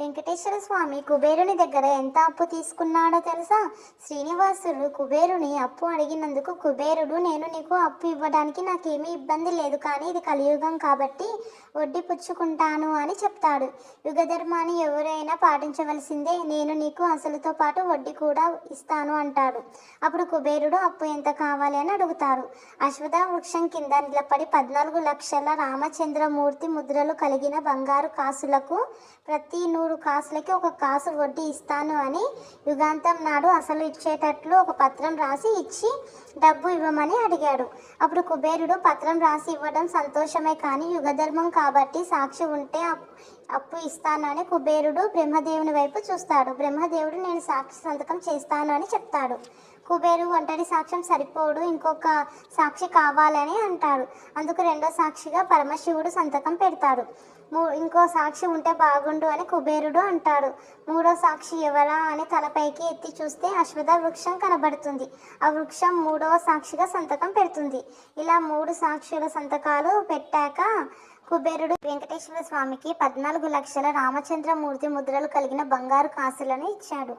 వెంకటేశ్వర స్వామి కుబేరుని దగ్గర ఎంత అప్పు తీసుకున్నాడో తెలుసా? శ్రీనివాసుడు కుబేరుని అప్పు అడిగినందుకు కుబేరుడు నేను నీకు అప్పు ఇవ్వడానికి నాకేమీ ఇబ్బంది లేదు కానీ ఇది కలియుగం కాబట్టి వడ్డీ పుచ్చుకుంటాను అని చెప్తాడు. యుగ ధర్మాన్ని ఎవరైనా పాటించవలసిందే నేను నీకు అసలుతో పాటు వడ్డీ కూడా ఇస్తాను అంటాడు. అప్పుడు కుబేరుడు అప్పు ఎంత కావాలి అని అడుగుతారు. అశ్వథ వృక్షం కింద నిలబడి పద్నాలుగు లక్షల రామచంద్రమూర్తి ముద్రలు కలిగిన బంగారు కాసులకు ప్రతి నూరు కాసులకి ఒక కాసు వడ్డీ ఇస్తాను అని యుగాంతం నాడు అసలు ఇచ్చేటట్లు ఒక పత్రం రాసి ఇచ్చి డబ్బు ఇవ్వమని అడిగాడు. అప్పుడు కుబేరుడు పత్రం రాసి ఇవ్వడం సంతోషమే కానీ యుగధర్మం కాబట్టి సాక్షి ఉంటే అప్- అప్పు ఇస్తానని కుబేరుడు బ్రహ్మదేవుని వైపు చూస్తాడు. బ్రహ్మదేవుడు నేను సాక్షి సంతకం చేస్తాను అని చెప్తాడు. కుబేరు ఒంటరి సాక్ష్యం సరిపోడు ఇంకొక సాక్షి కావాలని అంటాడు. అందుకు రెండో సాక్షిగా పరమశివుడు సంతకం పెడతాడు. మూ ఇంకో సాక్షి ఉంటే బాగుండు అని కుబేరుడు అంటాడు. మూడో సాక్షి ఎవరా అని తలపైకి ఎత్తి చూస్తే అశ్వథ వృక్షం కనబడుతుంది. ఆ వృక్షం మూడవ సాక్షిగా సంతకం పెడుతుంది. ఇలా మూడు సాక్షుల సంతకాలు పెట్టాక కుబేరుడు వెంకటేశ్వర స్వామికి పద్నాలుగు లక్షల రామచంద్రమూర్తి ముద్రలు కలిగిన బంగారు కాసులను ఇచ్చాడు.